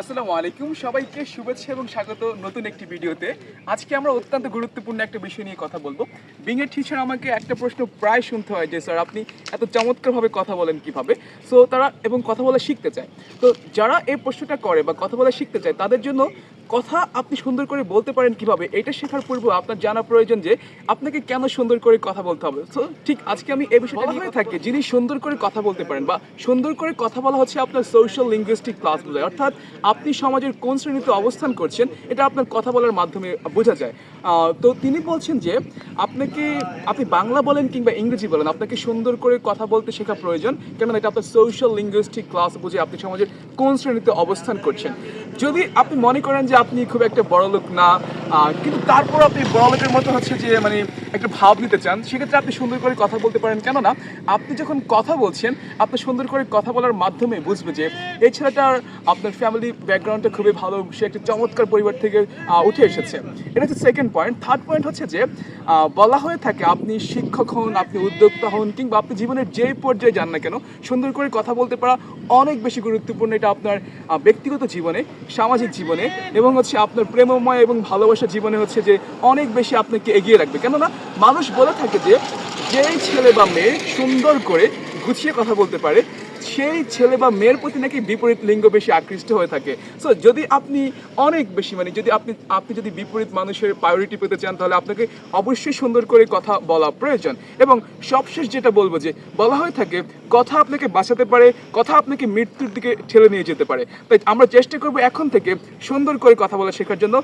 আসসালামু আলাইকুম। সবাইকে শুভেচ্ছা এবং স্বাগত নতুন একটি ভিডিওতে। আজকে আমরা অত্যন্ত গুরুত্বপূর্ণ একটা বিষয় নিয়ে কথা বলব। বিংয়ের টিচার আমাকে একটা প্রশ্ন প্রায় শুনতে হয় যে, স্যার, আপনি এত চমৎকারভাবে কথা বলেন কীভাবে? সো তারা এবং কথা বলা শিখতে চায়। তো যারা এই প্রশ্নটা করে বা কথা বলা শিখতে চায়, তাদের জন্য কথা আপনি সুন্দর করে বলতে পারেন কীভাবে এটা শেখার পূর্বে আপনার জানা প্রয়োজন যে আপনাকে কেন সুন্দর করে কথা বলতে হবে। তো ঠিক আজকে আমি এই বিষয়টা নিয়ে হয়ে থাকে যিনি সুন্দর করে কথা বলতে পারেন বা সুন্দর করে কথা বলা হচ্ছে আপনার সোশ্যাল লিঙ্গুইস্টিক ক্লাস বোঝায় অর্থাৎ আপনি সমাজের কোন শ্রেণীতে অবস্থান করছেন এটা আপনার কথা বলার মাধ্যমে বোঝা যায়। তো তিনি বলছেন যে আপনাকে আপনি বাংলা বলেন কিংবা ইংরেজি বলেন আপনাকে সুন্দর করে কথা বলতে শেখা প্রয়োজন কেননা এটা আপনার সোশ্যাল লিঙ্গুইস্টিক ক্লাস বুঝে আপনি সমাজের কোন শ্রেণীতে অবস্থান করছেন। যদি আপনি মনে করেন যে আপনি খুব একটা বড় লোক না কিন্তু তারপর আপনি বড় লোকের মতো হচ্ছে যে মানে একটা ভাব নিতে চান, সেক্ষেত্রে আপনি সুন্দর করে কথা বলতে পারেন। কেননা, আপনি যখন কথা বলছেন, আপনি সুন্দর করে কথা বলার মাধ্যমে বুঝবে যে এই ছেলেটার আপনার ফ্যামিলি ব্যাকগ্রাউন্ডটা খুবই ভালো, সে একটা চমৎকার পরিবার থেকে উঠে এসেছে। এটা হচ্ছে সেকেন্ড পয়েন্ট থার্ড পয়েন্ট হচ্ছে যে বলা হয়ে থাকে আপনি শিক্ষক হন, আপনি উদ্যোক্তা হন, কিংবা আপনি জীবনের যে পর্যায়ে যান না কেন, সুন্দর করে কথা বলতে পারা অনেক বেশি গুরুত্বপূর্ণ। এটা আপনার ব্যক্তিগত জীবনে সামাজিক জীবনে এবং হচ্ছে আপনার প্রেমময় এবং ভালোবাসা জীবনে হচ্ছে যে অনেক বেশি আপনাকে এগিয়ে রাখবে। কেননা মানুষ বলে থাকে যে, যেই ছেলে বা মেয়ে সুন্দর করে গুছিয়ে কথা বলতে পারে সেই ছেলে বা মেয়ের প্রতি নাকি বিপরীত লিঙ্গ বেশি আকৃষ্ট হয়ে থাকে। সো যদি আপনি অনেক বেশি মানে যদি আপনি আপনি যদি বিপরীত মানুষের প্রায়োরিটি পেতে চান, তাহলে আপনাকে অবশ্যই সুন্দর করে কথা বলা প্রয়োজন। এবং সবশেষ যেটা বলব যে, বলা হয়ে থাকে, কথা আপনাকে বাঁচাতে পারে, কথা আপনাকে মৃত্যুর দিকে ঠেলে নিয়ে যেতে পারে। তাই আমরা চেষ্টা করব এখন থেকে সুন্দর করে কথা বলা শেখার জন্য।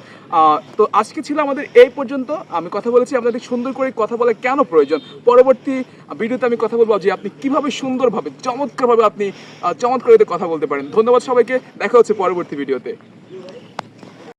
তো আজকে ছিল আমাদের এই পর্যন্ত। আমি কথা বলেছি, আপনাদের সুন্দর করে কথা বলা কেন প্রয়োজন? পরবর্তী ভিডিওতে আমি কথা বলব যে, আপনি কীভাবে সুন্দরভাবে, চমৎকারভাবে আপনি চমৎকার কথা বলতে পারেন। ধন্যবাদ সবাইকে। দেখা হচ্ছে পরবর্তী ভিডিওতে।